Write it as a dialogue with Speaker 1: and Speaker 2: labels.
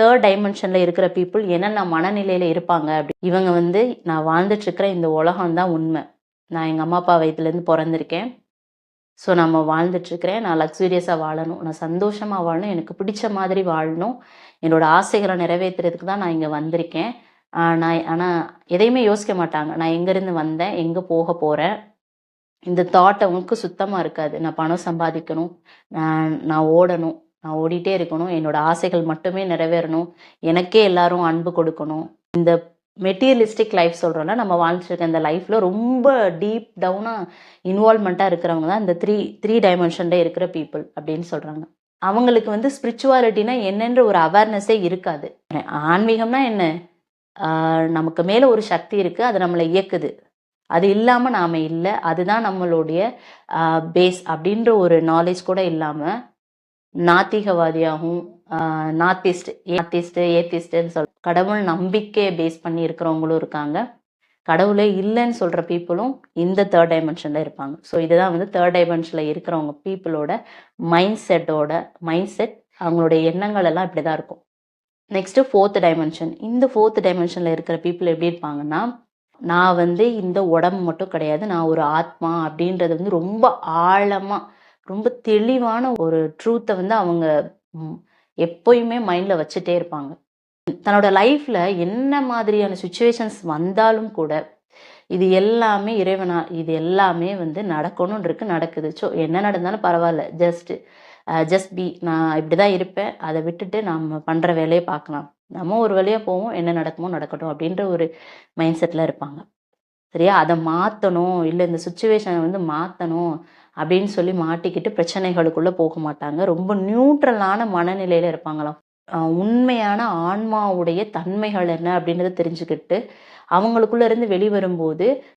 Speaker 1: Third டைமென்ஷனில் இருக்கிற people என்னென்ன மனநிலையில் இருப்பாங்க அப்படி. இவங்க வந்து நான் வாழ்ந்துட்டுருக்கிற இந்த உலகம் தான் உண்மை. நான் எங்கள் அம்மா அப்பா வயிற்றுலேருந்து பிறந்திருக்கேன். ஸோ நம்ம வாழ்ந்துட்டுருக்கிறேன். நான் லக்ஸூரியஸாக வாழணும். நான் சந்தோஷமாக வாழணும். எனக்கு பிடிச்ச மாதிரி வாழணும். என்னோட ஆசைகளை நிறைவேற்றுறதுக்கு தான் நான் இங்கே வந்திருக்கேன். நான் ஆனால் எதையுமே யோசிக்க மாட்டாங்க. நான் எங்கேருந்து வந்தேன்? எங்கே போக போகிறேன் இந்த தாட் அவங்களுக்கு சுத்தமாக இருக்காது. நான் பணம் சம்பாதிக்கணும். நான் நான் ஓடணும். நான் ஓடிட்டே இருக்கணும். என்னோட ஆசைகள் மட்டுமே நிறைவேறணும். எனக்கே எல்லாரும் அன்பு கொடுக்கணும். இந்த மெட்டீரியலிஸ்டிக் லைஃப் சொல்கிறோன்னா நம்ம வாழ்ந்துட்டு இந்த லைஃப்பில் ரொம்ப டீப் டவுனாக இன்வால்மெண்ட்டாக இருக்கிறவங்க தான் இந்த த்ரீ த்ரீ டைமென்ஷனில் இருக்கிற பீப்புள் அப்படின்னு சொல்கிறாங்க அவங்களுக்கு வந்து ஸ்பிரிச்சுவாலிட்டினா என்னென்ற ஒரு அவேர்னஸே இருக்காது. ஆன்மீகம்னா என்ன? நமக்கு மேலே ஒரு சக்தி இருக்குது அது நம்மளை இயக்குது. அது இல்லாமல் நாம் இல்லை. அதுதான் நம்மளுடைய பேஸ் அப்படின்ற ஒரு நாலேஜ் கூட இல்லாமல் நாத்திகவாதியாகவும் நாத்திஸ்ட் ஏத்திஸ்ட் ஏத்திஸ்ட்னு சொல் கடவுள் நம்பிக்கையை பேஸ் பண்ணி இருக்கிறவங்களும் இருக்காங்க. கடவுளே இல்லைன்னு சொல்கிற பீப்புளும் இந்த தேர்ட் டைமென்ஷனில் இருப்பாங்க. ஸோ இதுதான் வந்து தேர்ட் டைமென்ஷனில் இருக்கிறவங்க பீப்புளோட மைண்ட் செட்டோட மைண்ட் செட் அவங்களுடைய எண்ணங்கள் எல்லாம் இப்படி தான் இருக்கும். நெக்ஸ்ட்டு ஃபோர்த் டைமென்ஷன் இந்த ஃபோர்த் டைமென்ஷனில் இருக்கிற பீப்புள் எப்படி இருப்பாங்கன்னா நான் வந்து இந்த உடம்பு மட்டும் கிடையாது நான் ஒரு ஆத்மா அப்படின்றது வந்து ரொம்ப ஆழமாக ரொம்ப தெளிவான ஒரு ட்ரூத்தை வந்து அவங்க எப்போயுமே மைண்டில் வச்சுட்டே இருப்பாங்க. தன்னோட லைஃப்பில் என்ன மாதிரியான சுச்சுவேஷன்ஸ் வந்தாலும் கூட இது எல்லாமே இறைவனா இது எல்லாமே வந்து நடக்கணும்னு இருக்கு நடக்குது. ஸோ என்ன நடந்தாலும் பரவாயில்ல. ஜஸ்ட் ஜஸ்ட் பி நான் இப்படி தான் இருப்பேன். அதை விட்டுட்டு நம்ம பண்ணுற வேலையை பார்க்கலாம். நம்ம ஒரு வழியாக போவோம். என்ன நடக்குமோ நடக்கட்டும் அப்படின்ற ஒரு மைண்ட் செட்டில் இருப்பாங்க. சரியா? அதை மாற்றணும் இல்லை இந்த சுச்சுவேஷனை வந்து மாற்றணும் அப்படின்னு சொல்லி மாட்டிக்கிட்டு பிரச்சனைகளுக்குள்ளே போக மாட்டாங்க. ரொம்ப நியூட்ரலான மனநிலையில் இருப்பாங்களாம். உண்மையான ஆன்மாவுடைய தன்மைகள் என்ன அப்படின்றத தெரிஞ்சுக்கிட்டு அவங்களுக்குள்ளேருந்து வெளிவரும்போது